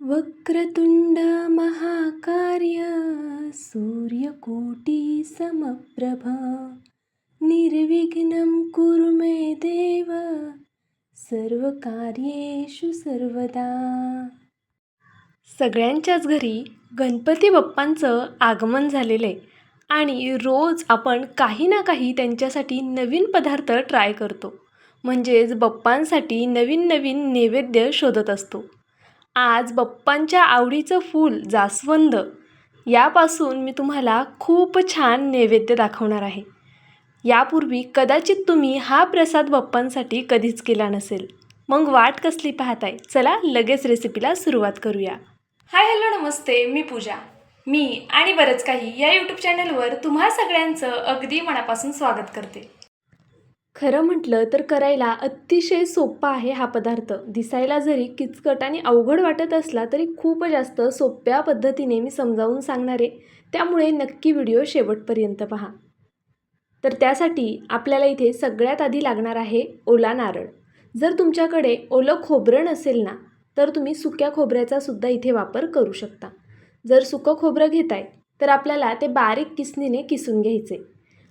वक्रतुंड महाकार्य सूर्यकोटी समप्रभा निर्विघ्नं कुरु मे देव सर्वकार्येषु सर्वदा। सगळ्यांच्याच घरी गणपती बाप्पांचं आगमन झालेलं आहे आणि रोज आपण काही ना काही त्यांच्यासाठी नवीन पदार्थ ट्राय करतो. म्हणजेच बाप्पांसाठी नवीन नवीन नैवेद्य शोधत असतो. आज बप्पांच्या आवडीचं फूल जास्वंद. यापासून मी तुम्हाला खूप छान नैवेद्य दाखवणार आहे. यापूर्वी कदाचित तुम्ही हा प्रसाद बप्पांसाठी कधीच केला नसेल. मग वाट कसली पाहताय? चला लगेच रेसिपीला सुरुवात करूया. हाय हॅलो नमस्ते. मी पूजा. मी आणि बरंच काही या यूट्यूब चॅनलवर तुम्हा सगळ्यांचं अगदी मनापासून स्वागत करते. खरं म्हटलं तर करायला अतिशय सोपा आहे हा पदार्थ. दिसायला जरी किचकट आणि अवघड वाटत असला तरी खूप जास्त सोप्या पद्धतीने मी समजावून सांगणार. आहे त्यामुळे नक्की व्हिडिओ शेवटपर्यंत पहा. तर त्यासाठी आपल्याला इथे सगळ्यात आधी लागणार आहे ओला नारळ. जर तुमच्याकडे ओलं खोबरं नसेल ना तर तुम्ही सुक्या खोबऱ्याचा सुद्धा इथे वापर करू शकता. जर सुकं खोबरं घेताय तर आपल्याला ते बारीक किसणीने किसून घ्यायचे.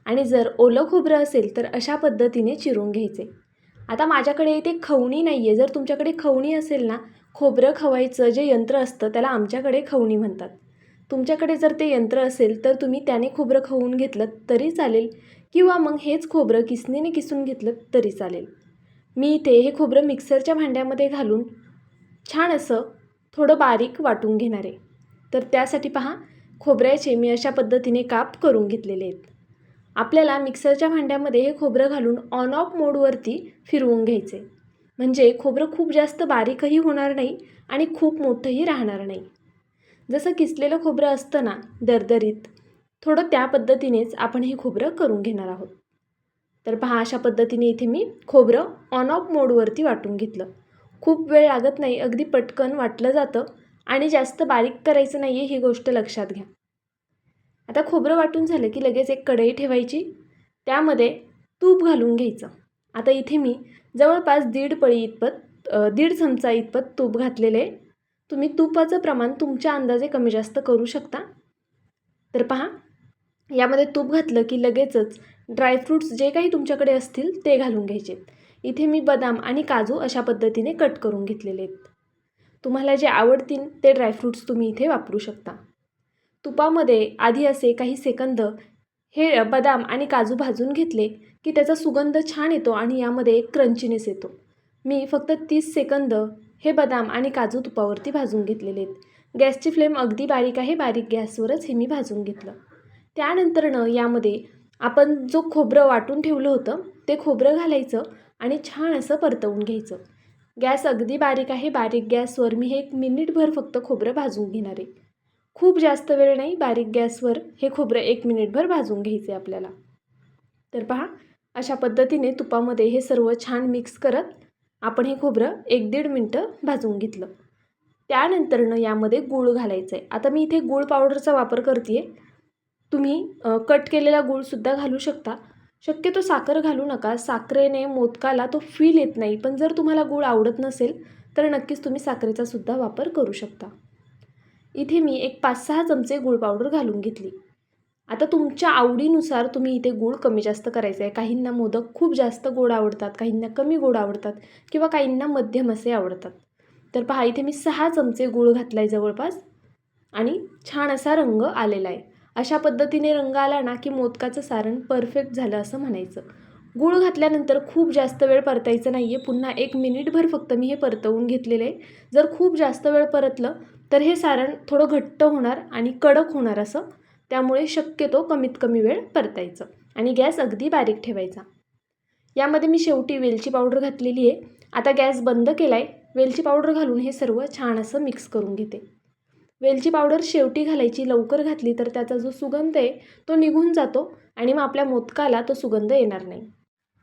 आणि जर ओलं खोबरं असेल तर अशा पद्धतीने चिरून घ्यायचे. आता माझ्याकडे इथे खवणी नाही आहे जर तुमच्याकडे खवणी असेल ना खोबरं खवायचं जे यंत्र असतं त्याला आमच्याकडे खवणी म्हणतात. तुमच्याकडे जर ते यंत्र असेल तर तुम्ही त्याने खोबरं खवून घेतलं तरी चालेल किंवा मग हेच खोबरं किसनीने किसून घेतलं तरी चालेल. मी इथे हे खोबरं मिक्सरच्या भांड्यामध्ये घालून छान असं थोडं बारीक वाटून घेणार. आहे तर त्यासाठी पहा खोबऱ्याचे मी अशा पद्धतीने काप करून घेतलेले आहेत. आपल्याला मिक्सरच्या भांड्यामध्ये हे खोबरं घालून ऑन ऑफ मोडवरती फिरवून घ्यायचे. म्हणजे खोबरं खूप जास्त बारीकही होणार नाही आणि खूप मोठंही राहणार नाही. जसं किसलेलं खोबरं असतं ना दरदरीत थोडं त्या पद्धतीनेच आपण हे खोबरं करून घेणार आहोत. तर पहा अशा पद्धतीने इथे मी खोबरं ऑन ऑफ मोडवरती वाटून घेतलं. खूप वेळ लागत नाही अगदी पटकन वाटलं जातं आणि जास्त बारीक करायचं नाही आहे ही गोष्ट लक्षात घ्या. आता खोबरं वाटून झालं की लगेच एक कढई ठेवायची. त्यामध्ये तूप घालून घ्यायचं. आता इथे मी जवळपास दीड पळी इतपत दीड चमचा इतपत तूप घातलेले. तुम्ही तुपाचं प्रमाण तुमच्या अंदाजे कमी जास्त करू शकता. तर पहा यामध्ये तूप घातलं की लगेचच ड्रायफ्रूट्स जे काही तुमच्याकडे असतील ते घालून घ्यायचे. इथे मी बदाम आणि काजू अशा पद्धतीने कट करून घेतलेले आहेत. तुम्हाला जे आवडतील ते ड्रायफ्रूट्स तुम्ही इथे वापरू शकता. तुपामध्ये आधी असे काही सेकंद हे बदाम आणि काजू भाजून घेतले की त्याचा सुगंध छान येतो आणि यामध्ये एक क्रंचीनेस येतो. मी फक्त तीस सेकंद हे बदाम आणि काजू तुपावरती भाजून घेतलेले आहेत. गॅसची फ्लेम अगदी बारीक आहे बारीक गॅसवरच हे मी भाजून घेतलं. त्यानंतरनं यामध्ये आपण जो खोबरं वाटून ठेवलं होतं ते खोबरं घालायचं आणि छान असं परतवून घ्यायचं. गॅस अगदी बारीक आहे बारीक गॅसवर मी हे एक मिनिटभर फक्त खोबरं भाजून घेणार आहे. खूप जास्त वेळ नाही बारीक गॅसवर हे खोबरं एक मिनिटभर भाजून घ्यायचे आपल्याला. तर पहा अशा पद्धतीने तुपामध्ये हे सर्व छान मिक्स करत आपण हे खोबरं एक दीड मिनटं भाजून घेतलं. त्यानंतरनं यामध्ये गूळ घालायचं आहे आता मी इथे गूळ पावडरचा वापर करते आहे तुम्ही कट केलेला गूळसुद्धा घालू शकता. शक्यतो साखर घालू नका. साखरेने मोदकाला तो फील येत नाही. पण जर तुम्हाला गूळ आवडत नसेल तर नक्कीच तुम्ही साखरेचा सुद्धा वापर करू शकता. इथे मी एक पाच सहा चमचे गूळ पावडर घालून घेतली. आता तुमच्या आवडीनुसार तुम्ही इथे गूळ कमी जास्त करायचं आहे. काहींना मोदक खूप जास्त गोड आवडतात काहींना कमी गोड आवडतात किंवा काहींना मध्यम असे आवडतात. तर पहा इथे मी सहा चमचे गूळ घातला आहे जवळपास आणि छान असा रंग आलेला आहे. अशा पद्धतीने रंग आला ना की मोदकाचं सारण परफेक्ट झालं असं म्हणायचं. गूळ घातल्यानंतर खूप जास्त वेळ परतायचं नाही आहे पुन्हा एक मिनिटभर फक्त मी हे परतवून घेतलेलं आहे. जर खूप जास्त वेळ परतलं तर हे सारण थोडं घट्ट होणार आणि कडक होणार असं. त्यामुळे शक्यतो कमीत कमी वेळ परतायचं आणि गॅस अगदी बारीक ठेवायचा. यामध्ये मी शेवटी वेलची पावडर घातलेली आहे. आता गॅस बंद केला आहे वेलची पावडर घालून हे सर्व छान असं मिक्स करून घेते. वेलची पावडर शेवटी घालायची लवकर घातली तर त्याचा जो सुगंध आहे तो निघून जातो आणि मग आपल्या मोदकाला तो सुगंध येणार नाही.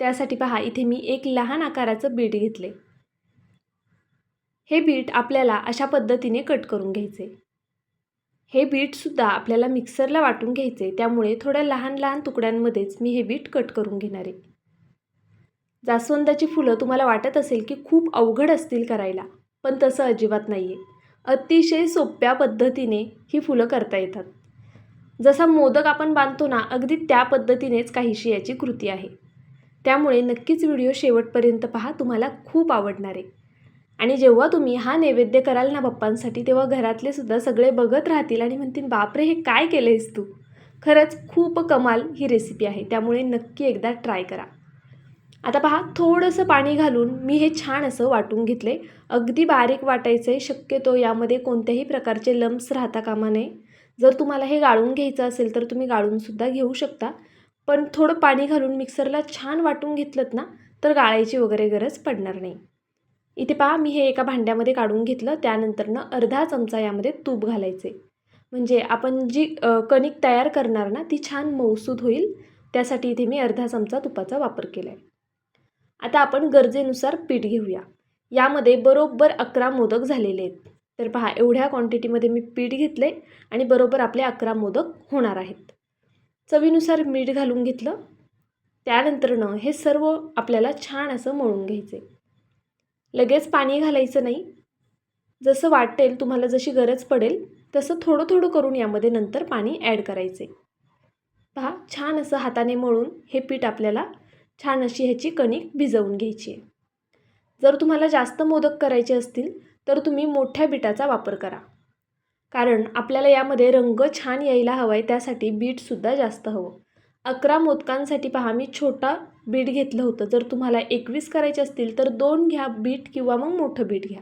त्यासाठी पहा इथे मी एक लहान आकाराचं बीट घेतले. हे बीट आपल्याला अशा पद्धतीने कट करून घ्यायचे. हे बीटसुद्धा आपल्याला मिक्सरला वाटून घ्यायचे त्यामुळे थोड्या लहान लहान तुकड्यांमध्येच मी हे बीट कट करून घेणार. आहे जास्वंदाची फुलं तुम्हाला वाटत असेल की खूप अवघड असतील करायला पण तसं अजिबात नाही आहे अतिशय सोप्या पद्धतीने ही फुलं करता येतात. जसा मोदक आपण बांधतो ना अगदी त्या पद्धतीनेच काहीशी याची कृती आहे. त्यामुळे नक्कीच व्हिडिओ शेवटपर्यंत पहा तुम्हाला खूप आवडणार आहे. आणि जेव्हा तुम्ही हा नैवेद्य कराल ना बाप्पांसाठी तेव्हा घरातले सुद्धा सगळे बघत राहतील आणि म्हणतील बापरे हे काय केलं आहेस तू? खरंच खूप कमाल ही रेसिपी आहे. त्यामुळे नक्की एकदा ट्राय करा. आता पहा थोडंसं पाणी घालून मी हे छान असं वाटून घेतले. अगदी बारीक वाटायचं आहे शक्यतो यामध्ये कोणत्याही प्रकारचे लम्स राहता कामा नये. जर तुम्हाला हे गाळून घ्यायचं असेल तर तुम्ही गाळूनसुद्धा घेऊ शकता. पण थोडं पाणी घालून मिक्सरला छान वाटून घेतलं ना तर गाळायची वगैरे गरज पडणार नाही. इथे पहा मी हे एका भांड्यामध्ये काढून घेतलं त्यानंतरनं अर्धा चमचा यामध्ये तूप घालायचे. म्हणजे आपण जी कणिक तयार करणार ना ती छान मौसूद होईल. त्यासाठी इथे मी अर्धा चमचा तुपाचा वापर केला आहे आता आपण गरजेनुसार पीठ घेऊया. यामध्ये बरोबर अकरा मोदक झालेले आहेत. तर पहा एवढ्या क्वांटिटीमध्ये मी पीठ घेतले आणि बरोबर आपले अकरा मोदक होणार आहेत. चवीनुसार मीठ घालून घेतलं. त्यानंतरनं हे सर्व आपल्याला छान असं मळून घ्यायचे. लगेच पाणी घालायचं नाही. जसं वाटेल तुम्हाला जशी गरज पडेल तसं थोडं थोडं करून यामध्ये नंतर पाणी ॲड करायचे. पहा छान असं हाताने मळून हे पीठ आपल्याला छान अशी ह्याची कणिक भिजवून घ्यायची आहे. जर तुम्हाला जास्त मोदक करायचे असतील तर तुम्ही मोठ्या बीटाचा वापर करा. कारण आपल्याला यामध्ये रंग छान यायला हवा आहे त्यासाठी बीटसुद्धा जास्त हवं. अकरा मोदकांसाठी पहा मी छोटा बीट घेतलं होतं. जर तुम्हाला एकवीस करायचे असतील तर दोन घ्या बीट किंवा मग मोठं बीट घ्या.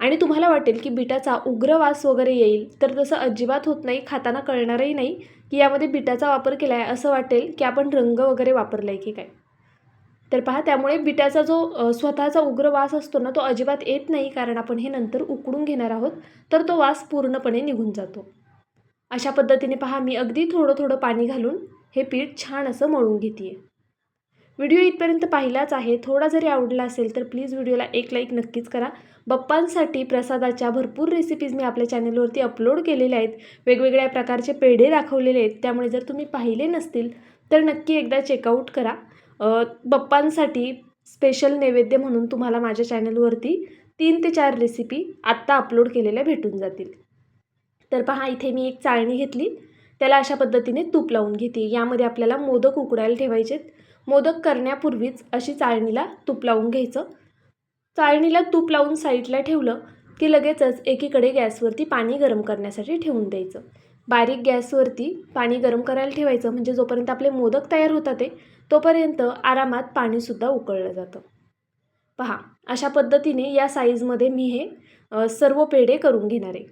आणि तुम्हाला वाटेल की बिटाचा उग्र वास वगैरे येईल तर तसं अजिबात होत नाही खाताना कळणारही नाही की यामध्ये बिटाचा वापर केला आहे असं वाटेल की आपण रंग वगैरे वापरला आहे की काय. तर पहा त्यामुळे बिटाचा जो स्वतःचा उग्र वास असतो ना तो अजिबात येत नाही कारण आपण हे नंतर उकडून घेणार आहोत तर तो वास पूर्णपणे निघून जातो. अशा पद्धतीने पहा मी अगदी थोडं थोडं पाणी घालून हे पीठ छान असं मळून घेते आहे व्हिडिओ इथपर्यंत पाहिलाच आहे. थोडा जरी आवडला असेल तर प्लीज व्हिडिओला एक लाईक नक्कीच करा. बप्पांसाठी प्रसादाच्या भरपूर रेसिपीज मी आपल्या चॅनलवरती अपलोड केलेल्या आहेत. वेगवेगळ्या प्रकारचे पेढे दाखवलेले आहेत. त्यामुळे जर तुम्ही पाहिले नसतील तर नक्की एकदा चेकआउट करा. बप्पांसाठी स्पेशल नैवेद्य म्हणून तुम्हाला माझ्या चॅनलवरती तीन ते चार रेसिपी आत्ता अपलोड केलेल्या भेटून जातील. तर पहा इथे मी एक चाळणी घेतली. त्याला अशा पद्धतीने तूप लावून घेते. यामध्ये आपल्याला मोदक उकडायला ठेवायचेत. मोदक करण्यापूर्वीच अशी चाळणीला तूप लावून घ्यायचं. चाळणीला तूप लावून साईडला ठेवलं की लगेचच एकीकडे गॅसवरती पाणी गरम करण्यासाठी ठेवून द्यायचं. बारीक गॅसवरती पाणी गरम करायला ठेवायचं. म्हणजे जोपर्यंत आपले मोदक तयार होतात ते तोपर्यंत आरामात पाणीसुद्धा उकळलं जातं. पहा अशा पद्धतीने या साईजमध्ये मी हे सर्व पेढे करून घेणार. आहे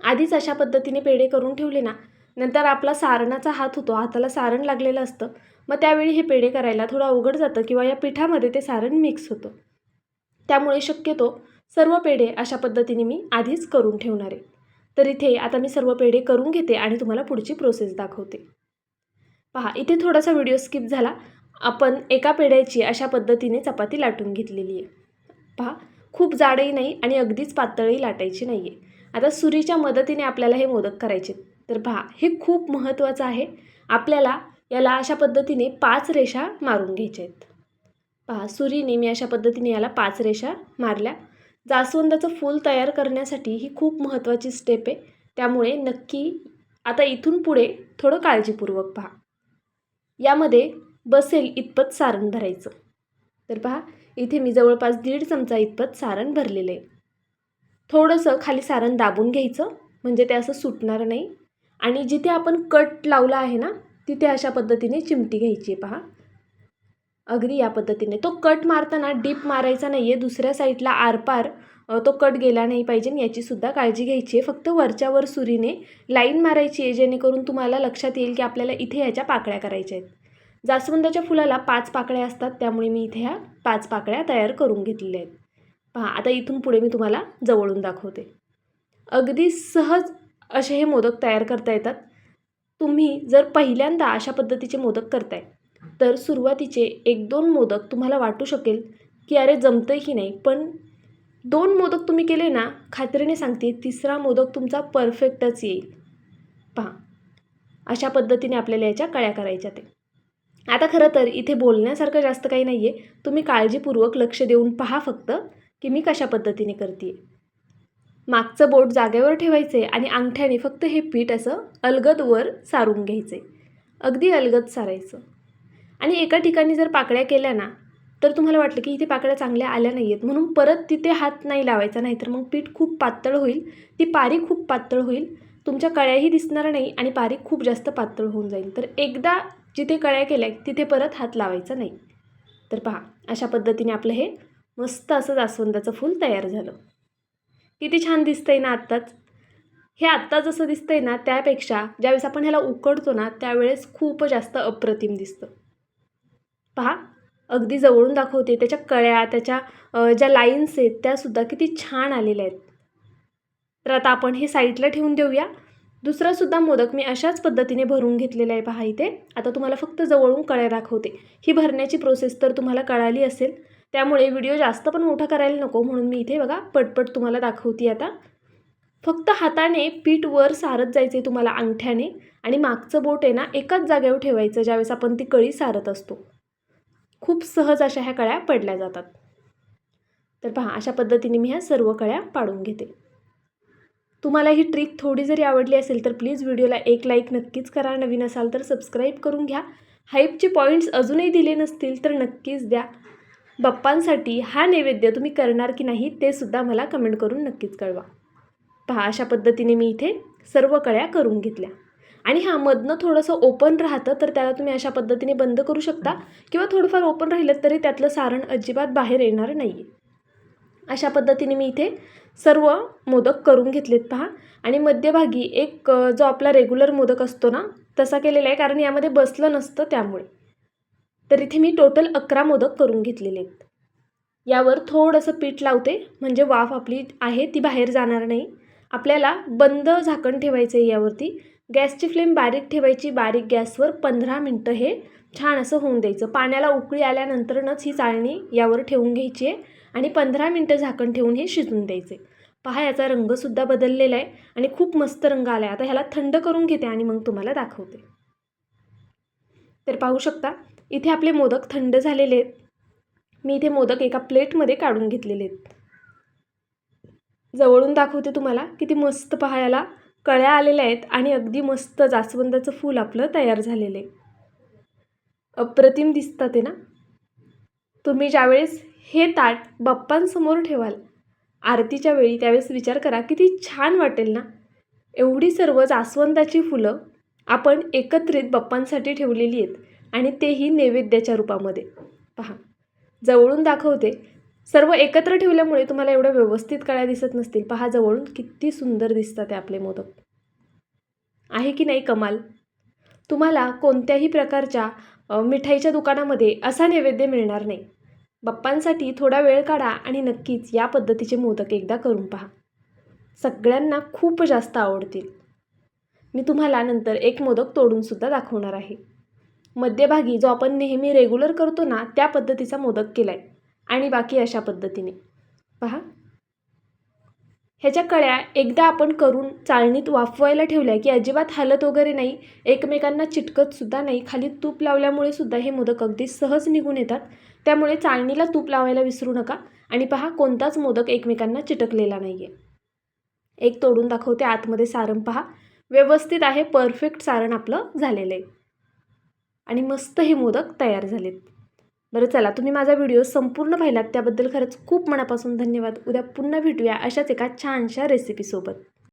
आधीच अशा पद्धतीने पेढे करून ठेवले ना नंतर आपला सारणाचा हात होतो हाताला सारण लागलेलं असतं मग त्यावेळी हे पेढे करायला थोडं अवघड जातं किंवा या पिठामध्ये ते सारण मिक्स होतं. त्यामुळे शक्यतो सर्व पेढे अशा पद्धतीने मी आधीच करून ठेवणार. आहे तर इथे आता मी सर्व पेढे करून घेते आणि तुम्हाला पुढची प्रोसेस दाखवते. पहा इथे थोडासा व्हिडिओ स्किप झाला. आपण एका पेढ्याची अशा पद्धतीने चपाती लाटून घेतलेली आहे. पहा खूप जाडही नाही आणि अगदीच पातळही लाटायची नाही आहे आता सुरीच्या मदतीने आपल्याला हे मोदक करायचे तर पहा हे खूप महत्त्वाचं आहे. आपल्याला याला अशा पद्धतीने पाच रेषा मारून घ्यायच्या आहेत. पहा सुरीने मी अशा पद्धतीने याला पाच रेषा मारल्या. जास्वंदाचं फूल तयार करण्यासाठी ही खूप महत्त्वाची स्टेप आहे. त्यामुळे नक्की आता इथून पुढे थोडं काळजीपूर्वक पहा. यामध्ये बसेल इतपत सारण भरायचं. तर पहा इथे मी जवळपास दीड चमचा इतपत सारण भरलेलं आहे. थोडंसं खाली सारण दाबून घ्यायचं म्हणजे ते असं सुटणार नाही. आणि जिथे आपण कट लावला आहे ना तिथे अशा पद्धतीने चिमटी घ्यायची आहे पहा. अगदी या पद्धतीने. तो कट मारताना डीप मारायचा नाही आहे दुसऱ्या साईडला आरपार तो कट गेला नाही पाहिजे याचीसुद्धा काळजी घ्यायची आहे. फक्त वरच्यावर सुरीने लाईन मारायची आहे जेणेकरून तुम्हाला लक्षात येईल की आपल्याला इथे ह्याच्या पाकळ्या करायच्या आहेत. जास्वंदाच्या फुलाला पाच पाकळ्या असतात. त्यामुळे मी इथे ह्या पाच पाकळ्या तयार करून घेतलेल्या आहेत. पहा आता इथून पुढे मी तुम्हाला जवळून दाखवते. अगदी सहज असे हे मोदक तयार करता येतात. तुम्ही जर पहिल्यांदा अशा पद्धतीचे मोदक करताय तर सुरुवातीचे एक दोन मोदक तुम्हाला वाटू शकेल की अरे जमतंय की नाही पण दोन मोदक तुम्ही केले ना खात्रीने सांगते तिसरा मोदक तुमचा परफेक्टच येईल. पहा. अशा पद्धतीने आपल्याला याच्या कळ्या करायच्या ते आता खरं तर इथे बोलण्यासारखं जास्त काही नाही आहे तुम्ही काळजीपूर्वक लक्ष देऊन पहा फक्त की मी कशा पद्धतीने करते मागचं बोट जागेवर ठेवायचे आणि अंगठ्याने फक्त हे पीठ असं अलगद वर सारून घ्यायचे अगदी अलगद सारायचं. आणि एका ठिकाणी जर पाकळ्या केल्या ना तर तुम्हाला वाटलं की इथे पाकळ्या चांगल्या आल्या नाही आहेत म्हणून परत तिथे हात नाही लावायचा नाहीतर मग पीठ खूप पातळ होईल. ती पारी खूप पातळ होईल. तुमच्या कळ्याही दिसणार नाही आणि पारी खूप जास्त पातळ होऊन जाईल. तर एकदा जिथे कळ्या केल्या तिथे परत हात लावायचा नाही. तर पहा अशा पद्धतीने आपलं हे मस्त असं जास्वंदाचं फूल तयार झालं. किती छान दिसतंय ना आत्ताच. हे आत्ता जसं दिसतंय ना त्यापेक्षा ज्यावेळेस आपण ह्याला उकडतो ना त्यावेळेस खूप जास्त अप्रतिम दिसतं. पहा अगदी जवळून दाखवते. त्याच्या कळ्या त्याच्या ज्या लाईन्स आहेत त्यासुद्धा किती छान आलेल्या आहेत. तर आता आपण हे साईडला ठेवून देऊया. दुसरासुद्धा मोदक मी अशाच पद्धतीने भरून घेतलेला आहे पहा इथे. आता तुम्हाला फक्त जवळून कळ्या दाखवते. ही भरण्याची प्रोसेस तर तुम्हाला कळाली असेल. त्यामुळे व्हिडिओ जास्त पण मोठा करायला नको म्हणून मी इथे बघा पटपट तुम्हाला दाखवते आता. फक्त हाताने पीठ वर सारत जायचे तुम्हाला अंगठ्याने. आणि मागचं बोट आहे ना एकाच जागेवर ठेवायचं ज्यावेळेस आपण ती कळी सारत असतो. खूप सहज अशा ह्या कळ्या पडल्या जातात. तर पहा अशा पद्धतीने मी ह्या सर्व कळ्या पाडून घेते. तुम्हाला ही ट्रिक थोडी जरी आवडली असेल तर प्लीज व्हिडिओला एक लाईक नक्कीच करा. नवीन असाल तर सबस्क्राईब करून घ्या. हाईपचे पॉईंट्स अजूनही दिले नसतील तर नक्कीच द्या. बाप्पांसाठी हा नैवेद्य तुम्ही करणार की नाही ते सुद्धा मला कमेंट करून नक्कीच कळवा. पहा अशा पद्धतीने मी इथे सर्व कळ्या करून घेतल्या. आणि हां मधनं थोडंसं ओपन राहतं तर त्याला तुम्ही अशा पद्धतीने बंद करू शकता. किंवा थोडंफार ओपन राहिलं तरी त्यातलं सारण अजिबात बाहेर येणार नाही आहे अशा पद्धतीने मी इथे सर्व मोदक करून घेतलेत पहा. आणि मध्यभागी एक जो आपला रेग्युलर मोदक असतो ना तसा केलेला आहे कारण यामध्ये बसलं नसतं त्यामुळे. तर इथे मी टोटल अकरा मोदक करून घेतलेले आहेत. यावर थोडंसं पीठ लावते म्हणजे वाफ आपली आहे ती बाहेर जाणार नाही. आपल्याला बंद झाकण ठेवायचं आहे यावरती. गॅसची फ्लेम बारीक ठेवायची बारीक गॅसवर पंधरा मिनटं हे छान असं होऊन द्यायचं. पाण्याला उकळी आल्यानंतरच ही चाळणी यावर ठेवून घ्यायची आहे आणि पंधरा मिनटं झाकण ठेवून हे शिजून द्यायचे. पहा याचा रंगसुद्धा बदललेला आहे आणि खूप मस्त रंग आला आहे आता ह्याला थंड करून घेते आणि मग तुम्हाला दाखवते. तर पाहू शकता इथे आपले मोदक थंड झालेले आहेत. मी इथे मोदक एका प्लेटमध्ये काढून घेतलेले आहेत. जवळून दाखवते तुम्हाला किती मस्त पहायला कळ्या आलेल्या आहेत आणि अगदी मस्त जास्वंदाचं फूल आपलं तयार झालेलं आहे. अप्रतिम दिसतात आहे ना? तुम्ही ज्यावेळेस हे ताट बाप्पांसमोर ठेवाल आरतीच्या वेळी त्यावेळेस विचार करा किती छान वाटेल ना? एवढी सर्व जास्वंदाची फुलं आपण एकत्रित बाप्पांसाठी ठेवलेली आहेत आणि तेही नैवेद्याच्या रूपामध्ये. पहा जवळून दाखवते सर्व एकत्र ठेवल्यामुळे तुम्हाला एवढं व्यवस्थित कळ्या दिसत नसतील. पहा जवळून किती सुंदर दिसतात ते आपले मोदक. आहे की नाही कमाल? तुम्हाला कोणत्याही प्रकारच्या मिठाईच्या दुकानामध्ये असा नैवेद्य मिळणार नाही. बाप्पांसाठी थोडा वेळ काढा आणि नक्कीच या पद्धतीचे मोदक एकदा करून पहा. सगळ्यांना खूप जास्त आवडतील. मी तुम्हाला नंतर एक मोदक तोडूनसुद्धा दाखवणार आहे. मध्यभागी जो आपण नेहमी रेग्युलर करतो ना त्या पद्धतीचा मोदक केला आहे आणि बाकी अशा पद्धतीने. पहा. ह्याच्या कळ्या एकदा आपण करून चाळणीत वाफवायला ठेवल्या की अजिबात हालत वगैरे नाही. एकमेकांना चिटकतसुद्धा नाही. खाली तूप लावल्यामुळे सुद्धा हे मोदक अगदी सहज निघून येतात. त्यामुळे चाळणीला तूप लावायला विसरू नका. आणि पहा कोणताच मोदक एकमेकांना चिटकलेला नाही आहे एक तोडून दाखवते आतमध्ये सारण पहा. व्यवस्थित आहे. परफेक्ट सारण आपलं झालेलं आहे. आणि मस्त हे मोदक तयार झालेत. बरं चला तुम्ही माझा व्हिडिओ संपूर्ण पाहिलात त्याबद्दल खरंच खूप मनापासून धन्यवाद. उद्या पुन्हा भेटूया अशाच एका छानशा रेसिपीसोबत